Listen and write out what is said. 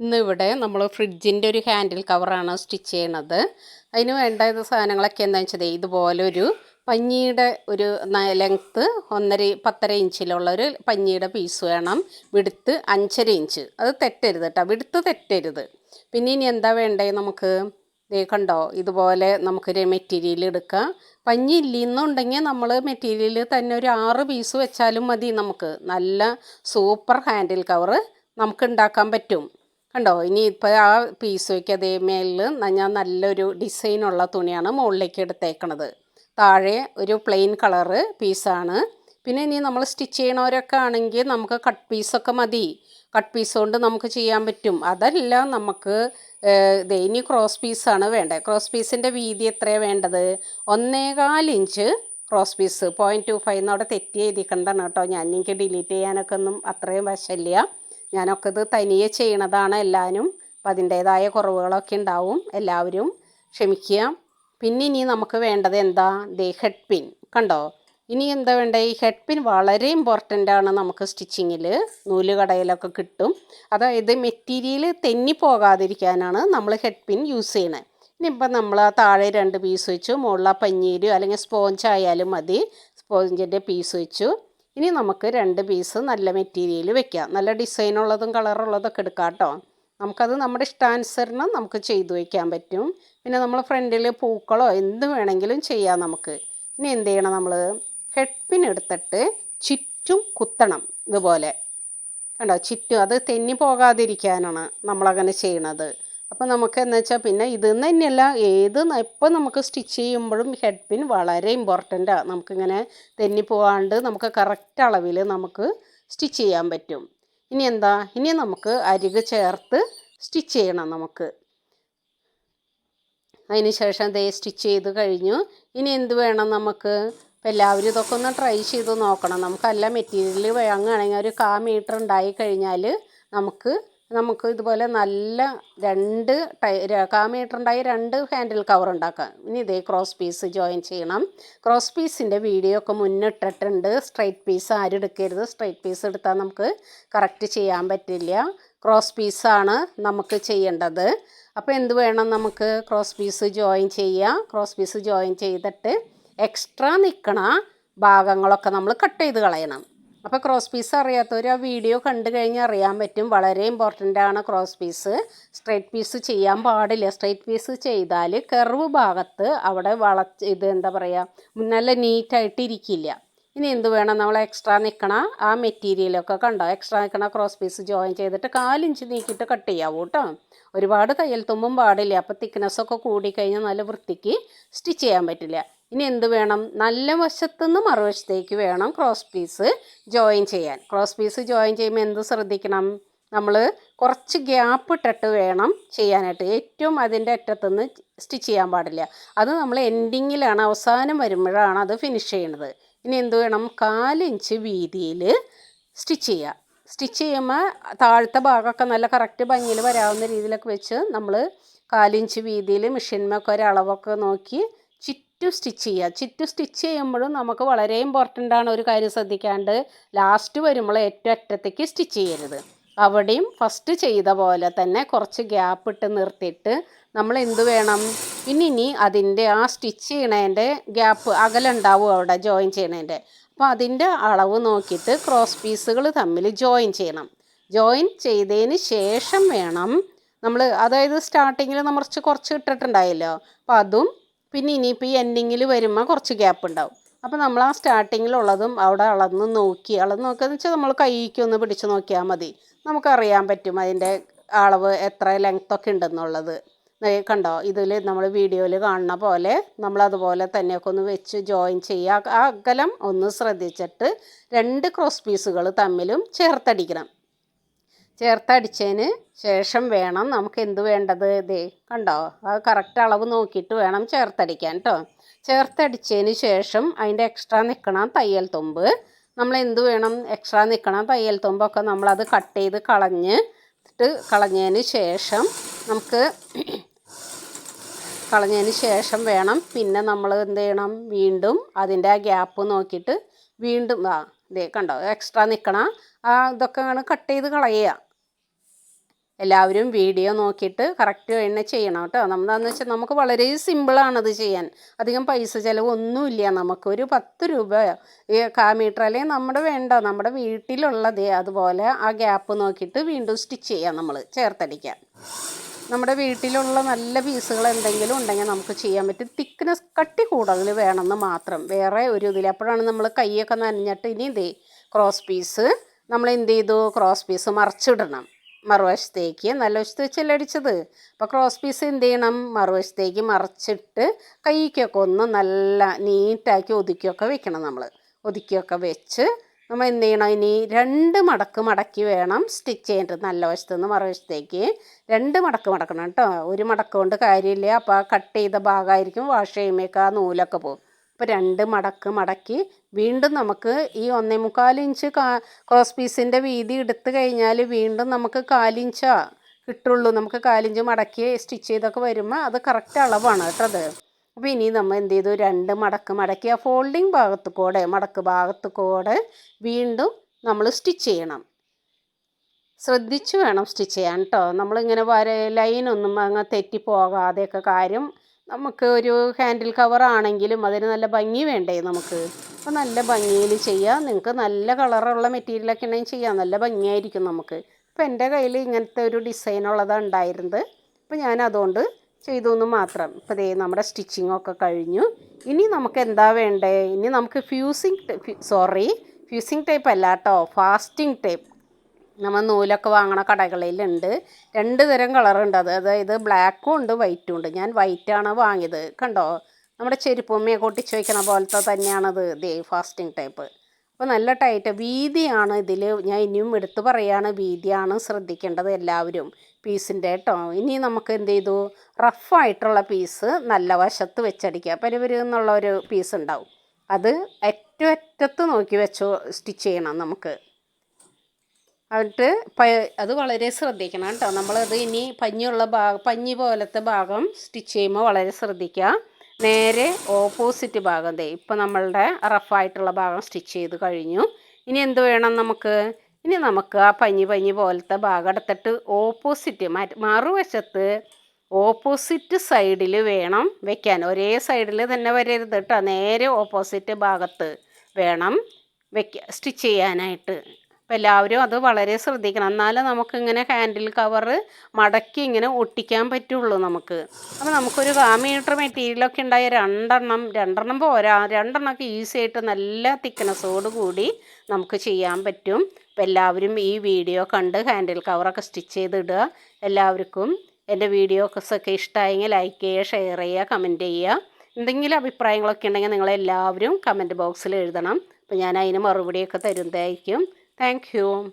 ഇന്നിവിടെ നമ്മൾ ഫ്രിഡ്ജിന്റെ ഒരു ഹാൻഡിൽ കവറാണ് സ്റ്റിച്ച് ചെയ്യണത്. അതിന് വേണ്ട സാധനങ്ങളൊക്കെ എന്താണെന്ന് വെച്ചാൽ ഇതുപോലെ ഒരു പഞ്ഞിയുടെ ഒരു ലെങ്ത്ത് ഒന്നര പത്തര ഇഞ്ചിലുള്ള ഒരു പഞ്ഞിയുടെ പീസ് വേണം. വിടുത്ത് അഞ്ചര ഇഞ്ച്. അത് തെറ്റരുത് കേട്ടോ വിടുത്ത് തെറ്റരുത്. പിന്നെ ഇനി എന്താ വേണ്ടേ നമുക്ക്? കണ്ടോ ഇതുപോലെ നമുക്കൊരു മെറ്റീരിയൽ എടുക്കാം. പഞ്ഞി ഇല്ലെന്നുണ്ടെങ്കിൽ നമ്മൾ മെറ്റീരിയൽ തന്നെ ഒരു ആറ് പീസ് വെച്ചാലും മതി നമുക്ക്. നല്ല സൂപ്പർ ഹാൻഡിൽ കവറ് നമുക്ക് ഉണ്ടാക്കാൻ പറ്റും. കണ്ടോ? ഇനി ഇപ്പോൾ ആ പീസ് വയ്ക്കുക അതേ മേലിൽ ഞാൻ നല്ലൊരു ഡിസൈനുള്ള തുണിയാണ് മുകളിലേക്ക് എടുത്തേക്കണത്. താഴെ ഒരു പ്ലെയിൻ കളറ് പീസാണ്. പിന്നെ ഇനി നമ്മൾ സ്റ്റിച്ച് ചെയ്യണവരൊക്കെ ആണെങ്കിൽ നമുക്ക് കട്ട് പീസൊക്കെ മതി. കട്ട് പീസ് കൊണ്ട് നമുക്ക് ചെയ്യാൻ പറ്റും. അതല്ല നമുക്ക് ഇനി ക്രോസ് പീസാണ് വേണ്ടത്. ക്രോസ് പീസിന്റെ വീതി എത്രയാണ് വേണ്ടത്? ഒന്നേകാൽ inch cross piece. Point two five എന്നവിടെ തെറ്റി എഴുതിക്കണ്ടാണ് കേട്ടോ. ഞാൻ എനിക്ക് ഡിലീറ്റ് ചെയ്യാനൊക്കെ ഒന്നും അത്രയും വശമില്ല ഞാനൊക്കെ ഇത് തനിയെ ചെയ്യണതാണ് എല്ലാവരും. അപ്പം അതിന്റേതായ കുറവുകളൊക്കെ ഉണ്ടാവും എല്ലാവരും. ക്ഷമിക്കുക. പിന്നെ ഇനി നമുക്ക് വേണ്ടത് എന്താ? ദേ ഹെഡ് പിൻ കണ്ടോ? ഇനി എന്താ വേണ്ടത് ഈ ഹെഡ് പിൻ വളരെ ഇമ്പോർട്ടന്റ് ആണ് നമുക്ക് സ്റ്റിച്ചിങ്ങിൽ നൂൽ കടയിലൊക്കെ കിട്ടും. അതായത് മെറ്റീരിയൽ തെന്നി പോകാതിരിക്കാനാണ് നമ്മൾ ഹെഡ് പിൻ യൂസ് ചെയ്യണത് ഇനിയിപ്പോൾ നമ്മൾ ആ താഴെ രണ്ട് പീസ് വെച്ചു. മുകളിൽ പഞ്ഞീര് അല്ലെങ്കിൽ സ്പോഞ്ച് ആയാലും മതി. സ്പോഞ്ചിന്റെ പീസ് വെച്ചു. ഇനി നമുക്ക് രണ്ട് പീസ് നല്ല മെറ്റീരിയൽ വെക്കാം. നല്ല ഡിസൈനുള്ളതും കളറുള്ളതൊക്കെ എടുക്കാം കേട്ടോ. നമുക്കത് നമ്മുടെ ഇഷ്ടാനുസരണം നമുക്ക് ചെയ്തു വയ്ക്കാൻ പറ്റും. പിന്നെ നമ്മൾ ഫ്രണ്ടിൽ പൂക്കളോ എന്ത് വേണമെങ്കിലും ചെയ്യാം നമുക്ക്. ഇനി എന്ത് ചെയ്യണം നമ്മൾ ഹെഡ് പിൻ എടുത്തിട്ട് ചുറ്റും കുത്തണം ഇതുപോലെ. കണ്ടോ? ചുറ്റും അത് തെന്നി പോകാതിരിക്കാനാണ് നമ്മളങ്ങനെ ചെയ്യണത്. അപ്പോൾ നമുക്ക് എന്ന് വെച്ചാൽ പിന്നെ ഇത് തന്നെയല്ല ഏത് എപ്പോൾ നമുക്ക് സ്റ്റിച്ച് ചെയ്യുമ്പോഴും ഹെഡ് പിൻ വളരെ ഇമ്പോർട്ടന്റാണ് നമുക്കിങ്ങനെ തെന്നി പോകാണ്ട് നമുക്ക് കറക്റ്റ് അളവിൽ നമുക്ക് സ്റ്റിച്ച് ചെയ്യാൻ പറ്റും. ഇനി എന്താ? ഇനി നമുക്ക് അരിക് ചേർത്ത് സ്റ്റിച്ച് ചെയ്യണം നമുക്ക്. അതിന് ശേഷം ദേ സ്റ്റിച്ച് ചെയ്ത് കഴിഞ്ഞു. ഇനി എന്ത് വേണം നമുക്ക്? അപ്പോൾ എല്ലാവരും ഇതൊക്കെ ഒന്ന് ട്രൈ ചെയ്ത് നോക്കണം. നമുക്കല്ല മെറ്റീരിയൽ വാങ്ങുകയാണെങ്കിൽ ഒരു കാ മീറ്റർ ഉണ്ടായി കഴിഞ്ഞാൽ നമുക്ക് നമുക്ക് ഇതുപോലെ നല്ല രണ്ട് ടൈ കാ രണ്ട് ഹാൻഡിൽ കവർ ഉണ്ടാക്കാം. ഇനി ഇതേ ക്രോസ് പീസ് ജോയിൻ ചെയ്യണം. ക്രോസ് പീസിന്റെ വീഡിയോ ഒക്കെ മുന്നിട്ടിട്ടുണ്ട്. സ്ട്രൈറ്റ് പീസ് ആരും എടുക്കരുത്. സ്ട്രൈറ്റ് പീസ് എടുത്താൽ നമുക്ക് കറക്റ്റ് ചെയ്യാൻ പറ്റില്ല. ക്രോസ് പീസാണ് നമുക്ക് ചെയ്യേണ്ടത്. അപ്പോൾ എന്ത് വേണം നമുക്ക് ക്രോസ് പീസ് ജോയിൻ ചെയ്യാം. ക്രോസ് പീസ് ജോയിൻ ചെയ്തിട്ട് എക്സ്ട്രാ നിൽക്കണ ഭാഗങ്ങളൊക്കെ നമ്മൾ കട്ട് ചെയ്ത് കളയണം. അപ്പോൾ ക്രോസ് പീസ് അറിയാത്തവർ ആ വീഡിയോ കണ്ടു കഴിഞ്ഞാൽ അറിയാൻ പറ്റും. വളരെ ഇമ്പോർട്ടന്റ് ആണ് ക്രോസ് പീസ് സ്ട്രൈറ്റ് പീസ് ചെയ്യാൻ പാടില്ല. സ്ട്രൈറ്റ് പീസ് ചെയ്താൽ കെർവ് ഭാഗത്ത് അവിടെ വളച്ച് ഇത് എന്താ പറയുക നല്ല നീറ്റായിട്ട് ഇരിക്കില്ല. ഇനി എന്ത് വേണം? നമ്മൾ എക്സ്ട്രാ നിൽക്കണ ആ മെറ്റീരിയലൊക്കെ കണ്ടോ? എക്സ്ട്രാ നിൽക്കണ ക്രോസ് പീസ് ജോയിൻ ചെയ്തിട്ട് കാലിഞ്ച് നീക്കിയിട്ട് കട്ട് ചെയ്യാവൂ കേട്ടോ ഒരുപാട് തയ്യൽ തുമ്പും പാടില്ല. അപ്പോൾ തിക്നെസ്സൊക്കെ കൂടിക്കഴിഞ്ഞാൽ നല്ല വൃത്തിക്ക് സ്റ്റിച്ച് ചെയ്യാൻ പറ്റില്ല. ഇനി എന്ത് വേണം? നല്ല വശത്തുനിന്ന് മറുവശത്തേക്ക് വേണം ക്രോസ് പീസ് ജോയിൻ ചെയ്യാൻ. ക്രോസ് പീസ് ജോയിൻ ചെയ്യുമ്പോൾ എന്ത് ശ്രദ്ധിക്കണം? നമ്മൾ കുറച്ച് ഗ്യാപ്പ് ഇട്ടിട്ട് വേണം ചെയ്യാനായിട്ട്. ഏറ്റവും അതിന്റെ അറ്റത്തുനിന്ന് സ്റ്റിച്ച് ചെയ്യാൻ പാടില്ല. അത് നമ്മൾ എൻഡിങ്ങിലാണ് അവസാനം വരുമ്പോഴാണ് അത് ഫിനിഷ് ചെയ്യണത്. ഇനി എന്ത് വേണം? കാലിഞ്ച് വീതിയിൽ സ്റ്റിച്ച് ചെയ്യുക സ്റ്റിച്ച് ചെയ്യുമ്പോൾ താഴത്തെ ഭാഗമൊക്കെ നല്ല കറക്റ്റ് ഭംഗിയിൽ വരാവുന്ന രീതിയിലൊക്കെ വെച്ച് നമ്മൾ കാലിഞ്ച് വീതിയിൽ മെഷീൻമൊക്കെ ഒരളവൊക്കെ നോക്കി ചുറ്റും സ്റ്റിച്ച് ചെയ്യുക. ചുറ്റും സ്റ്റിച്ച് ചെയ്യുമ്പോഴും നമുക്ക് വളരെ ഇമ്പോർട്ടന്റ് ആണ് ഒരു കാര്യം ശ്രദ്ധിക്കാണ്ട് ലാസ്റ്റ് വരുമ്പോൾ ഏറ്റവും അറ്റത്തേക്ക് സ്റ്റിച്ച് ചെയ്യരുത്. അവിടെയും ഫസ്റ്റ് ചെയ്ത പോലെ തന്നെ കുറച്ച് ഗ്യാപ്പ് ഇട്ട് നിർത്തിയിട്ട് നമ്മൾ എന്ത് വേണം? പിന്നെ ഇനി അതിന്റെ ആ സ്റ്റിച്ച് ചെയ്യണതിന്റെ ഗ്യാപ്പ് അകലുണ്ടാവും അവിടെ ജോയിൻ ചെയ്യണതിന്റെ അപ്പോൾ അതിന്റെ അളവ് നോക്കിയിട്ട് ക്രോസ് പീസുകൾ തമ്മിൽ ജോയിൻ ചെയ്യണം. ജോയിൻ ചെയ്തതിന് ശേഷം വേണം നമ്മൾ അതായത് സ്റ്റാർട്ടിങ്ങിൽ നമ്മൾ കുറച്ച് കുറച്ച് ഇട്ടിട്ടുണ്ടായല്ലോ. അപ്പോൾ അതും പിന്നെ ഇനിയിപ്പോൾ ഈ എൻഡിങ്ങിൽ വരുമ്പോൾ കുറച്ച് ഗ്യാപ്പ് ഉണ്ടാവും. അപ്പോൾ നമ്മൾ ആ സ്റ്റാർട്ടിങ്ങിലുള്ളതും അവിടെ അളന്ന് നോക്കി അളന്ന് നോക്കുകയെന്ന് വെച്ചാൽ നമ്മൾ കൈക്ക് ഒന്ന് പിടിച്ച് നോക്കിയാൽ മതി. നമുക്കറിയാൻ പറ്റും അതിന്റെ അളവ് എത്ര ലെങ്ത്തൊക്കെ ഉണ്ടെന്നുള്ളത്. കണ്ടോ? ഇതിൽ നമ്മൾ വീഡിയോയിൽ കാണുന്ന പോലെ നമ്മൾ അതുപോലെ തന്നെയൊക്കെ ഒന്ന് വെച്ച് ജോയിൻ ചെയ്യുക. ആ അകലം ഒന്ന് ശ്രദ്ധിച്ചിട്ട് രണ്ട് ക്രോസ് പീസുകൾ തമ്മിലും ചേർത്തടിക്കണം. ചേർത്തടിച്ചതിന് ശേഷം വേണം നമുക്ക് എന്ത് വേണ്ടത്? ഇത് കണ്ടോ? അത് കറക്റ്റ് അളവ് നോക്കിയിട്ട് വേണം ചേർത്തടിക്കാൻ കേട്ടോ ചേർത്തടിച്ചതിന് ശേഷം അതിന്റെ എക്സ്ട്രാ നിൽക്കണ തയ്യൽ തുമ്പ്. നമ്മൾ എന്ത് വേണം എക്സ്ട്രാ നിൽക്കണ തയ്യൽ തുമ്പൊക്കെ നമ്മളത് കട്ട് ചെയ്ത് കളഞ്ഞ് ഇട്ട് കളഞ്ഞതിന് ശേഷം നമുക്ക് കളഞ്ഞതിന് ശേഷം വേണം. പിന്നെ നമ്മൾ എന്ത് ചെയ്യണം? വീണ്ടും അതിന്റെ ആ ഗ്യാപ്പ് നോക്കിയിട്ട് വീണ്ടും ആ ഇതേ കണ്ടോ? എക്സ്ട്രാ നിൽക്കണ ആ ഇതൊക്കെ കട്ട് ചെയ്ത് കളയുക. എല്ലാവരും വീഡിയോ നോക്കിയിട്ട് കറക്റ്റ് തന്നെ ചെയ്യണം കേട്ടോ. നമ്മളെന്ന് വെച്ചാൽ നമുക്ക് വളരെ സിമ്പിളാണത് ചെയ്യാൻ. അധികം പൈസ ചിലവൊന്നുമില്ല. നമുക്കൊരു പത്ത് രൂപ ഈ കാ മീറ്റർ അല്ലെങ്കിൽ നമ്മുടെ വേണ്ട. നമ്മുടെ വീട്ടിലുള്ളത്. അതുപോലെ ആ ഗ്യാപ്പ് നോക്കിയിട്ട് വീണ്ടും സ്റ്റിച്ച് ചെയ്യാം നമ്മൾ ചേർത്തടിക്കാം. നമ്മുടെ വീട്ടിലുള്ള നല്ല പീസുകൾ എന്തെങ്കിലും ഉണ്ടെങ്കിൽ നമുക്ക് ചെയ്യാൻ പറ്റും. തിക്നെസ് കട്ടി കൂടുതൽ വേണമെന്ന് മാത്രം. വേറെ ഒരു ഇതിൽ അപ്പോഴാണ് നമ്മൾ കൈയൊക്കെ നനഞ്ഞിട്ട് ഇനി ഇതേ ക്രോസ് പീസ് നമ്മൾ എന്ത് ചെയ്തു? ക്രോസ് പീസ് മറിച്ചിടണം. മറുവശത്തേക്ക് നല്ല വശത്ത് വെച്ചല്ലേ അടിച്ചത് അപ്പോൾ ക്രോസ് പീസ് എന്ത് ചെയ്യണം മറുവശത്തേക്ക് മറിച്ചിട്ട് കൈക്കൊക്കെ ഒന്ന് നല്ല നീറ്റാക്കി ഒതുക്കിയൊക്കെ വെക്കണം നമ്മൾ ഒതുക്കിയൊക്കെ വെച്ച് നമ്മൾ എന്ത് ചെയ്യണം ഇനി രണ്ട് മടക്ക് മടക്കി വേണം സ്റ്റിച്ച് ചെയ്യേണ്ടത് നല്ല വശത്ത് നിന്ന് മറുവശത്തേക്ക്. രണ്ട് മടക്ക് മടക്കണം കേട്ടോ. ഒരു മടക്ക് കൊണ്ട് കാര്യമില്ല. അപ്പോൾ ആ കട്ട് ചെയ്ത ഭാഗമായിരിക്കും വാഷ് ചെയ്യുമ്പോഴേക്ക് ആ നൂലൊക്കെ പോകും. അപ്പോൾ രണ്ട് മടക്ക് മടക്കി വീണ്ടും നമുക്ക് ഈ ഒന്നേ മുക്കാൽ ഇഞ്ച് കാ ക്രോസ് പീസിന്റെ വീതി എടുത്തു കഴിഞ്ഞാൽ വീണ്ടും നമുക്ക് കാലിഞ്ചാ കിട്ടുള്ളൂ. നമുക്ക് കാലിഞ്ച് മടക്കി സ്റ്റിച്ച് ചെയ്തൊക്കെ വരുമ്പോൾ അത് കറക്റ്റ് അളവാണ് കേട്ടോ അത്. അപ്പോൾ ഇനി നമ്മൾ എന്ത് ചെയ്തു? രണ്ട് മടക്ക് മടക്കി ആ ഫോൾഡിങ് ഭാഗത്ത് കൂടെ മടക്ക് ഭാഗത്ത് കൂടെ വീണ്ടും നമ്മൾ സ്റ്റിച്ച് ചെയ്യണം. ശ്രദ്ധിച്ച് വേണം സ്റ്റിച്ച് ചെയ്യാൻ കേട്ടോ. നമ്മളിങ്ങനെ വര ലൈനൊന്നും അങ്ങ് തെറ്റിപ്പോകാതെയൊക്കെ കാര്യം നമുക്ക് ഒരു ഹാൻഡിൽ കവർ ആണെങ്കിലും അതിന് നല്ല ഭംഗി വേണ്ടേ നമുക്ക്? അപ്പോൾ നല്ല ഭംഗിയിൽ ചെയ്യാം. നിങ്ങൾക്ക് നല്ല കളറുള്ള മെറ്റീരിയലൊക്കെ ഉണ്ടെങ്കിൽ ചെയ്യാം. നല്ല ഭംഗിയായിരിക്കും നമുക്ക്. അപ്പോൾ എന്റെ കയ്യിൽ ഇങ്ങനത്തെ ഒരു ഡിസൈൻ ഉള്ളതാണ് ഉണ്ടായിരുന്നത്. അപ്പോൾ ഞാൻ അതുകൊണ്ട് ചെയ്തു എന്ന് മാത്രം. ഇപ്പോൾ ദേ നമ്മുടെ സ്റ്റിച്ചിങ്ങൊക്കെ കഴിഞ്ഞു. ഇനി നമുക്ക് എന്താ വേണ്ടേ? ഇനി നമുക്ക് ഫ്യൂസിങ് സോറി ഫ്യൂസിങ് ടൈപ്പ് അല്ല കേട്ടോ. ഫാസ്റ്റിംഗ് ടൈപ്പ് നമ്മൾ നൂലൊക്കെ വാങ്ങണ കടകളിലുണ്ട്. രണ്ട് തരം കളറുണ്ട്. അത് അതായത് ബ്ലാക്കും ഉണ്ട് വൈറ്റും ഉണ്ട്. ഞാൻ വൈറ്റാണ് വാങ്ങിയത്. കണ്ടോ? നമ്മുടെ ചെരുപ്പമ്മയെ കൊട്ടിച്ച് വയ്ക്കണ പോലത്തെ തന്നെയാണത്. ദേ ഫാസ്റ്റിംഗ് ടൈപ്പ് അപ്പോൾ നല്ല ടൈറ്റ് വീതിയാണ് ഇതിൽ ഞാൻ ഇനിയും എടുത്തു പറയാണ് വീതിയാണ് ശ്രദ്ധിക്കേണ്ടത് എല്ലാവരും. പീസിന്റെ കേട്ടോ ഇനി നമുക്ക് എന്ത് ചെയ്തു? റഫായിട്ടുള്ള പീസ് നല്ല വശത്ത് വെച്ചടിക്കുക. പരിവര് എന്നുള്ള ഒരു പീസ് ഉണ്ടാവും. അത് ഏറ്റവും അറ്റത്ത് നോക്കി വെച്ചോ സ്റ്റിച്ച് ചെയ്യണം നമുക്ക്. എന്നിട്ട് അത് വളരെ ശ്രദ്ധിക്കണം കേട്ടോ. നമ്മളത് ഇനി പഞ്ഞിയുള്ള ഭാഗം പഞ്ഞി പോലത്തെ ഭാഗം സ്റ്റിച്ച് ചെയ്യുമ്പോൾ വളരെ ശ്രദ്ധിക്കുക. നേരെ ഓപ്പോസിറ്റ് ഭാഗം ദേ ഇപ്പം നമ്മളുടെ റഫായിട്ടുള്ള ഭാഗം സ്റ്റിച്ച് ചെയ്ത് കഴിഞ്ഞു. ഇനി എന്ത് വേണം നമുക്ക്? ഇനി നമുക്ക് ആ പഞ്ഞി പഞ്ഞി പോലത്തെ ഭാഗം എടുത്തിട്ട് ഓപ്പോസിറ്റ് മറുവശത്ത് ഓപ്പോസിറ്റ് സൈഡിൽ വേണം വെക്കാൻ. ഒരേ സൈഡിൽ തന്നെ വരരുത് കേട്ടോ. നേരെ ഓപ്പോസിറ്റ് ഭാഗത്ത് വേണം വെക്ക സ്റ്റിച്ച് ചെയ്യാനായിട്ട്. അപ്പോൾ എല്ലാവരും അത് വളരെ ശ്രദ്ധിക്കണം. എന്നാലേ നമുക്കിങ്ങനെ ഹാൻഡിൽ കവറ് മടക്കി ഇങ്ങനെ ഒട്ടിക്കാൻ പറ്റുള്ളൂ നമുക്ക്. അപ്പോൾ നമുക്കൊരു കാ മീറ്റർ മെറ്റീരിയലൊക്കെ ഉണ്ടായ രണ്ടെണ്ണം രണ്ടെണ്ണം പോരാ. രണ്ടെണ്ണമൊക്കെ ഈസി ആയിട്ട് നല്ല തിക്നെസ്സോട് കൂടി നമുക്ക് ചെയ്യാൻ പറ്റും. അപ്പോൾ എല്ലാവരും ഈ വീഡിയോ കണ്ട് ഹാൻഡിൽ കവറൊക്കെ സ്റ്റിച്ച് ചെയ്തിടുക എല്ലാവർക്കും എന്റെ വീഡിയോസൊക്കെ ഇഷ്ടമായെങ്കിൽ ലൈക്ക് ചെയ്യുക ഷെയർ ചെയ്യുക കമന്റ് ചെയ്യുക. എന്തെങ്കിലും അഭിപ്രായങ്ങളൊക്കെ ഉണ്ടെങ്കിൽ നിങ്ങളെല്ലാവരും കമന്റ് ബോക്സിൽ എഴുതണം. അപ്പോൾ ഞാൻ അതിന് മറുപടിയൊക്കെ തരുന്നതായിരിക്കും. Thank you.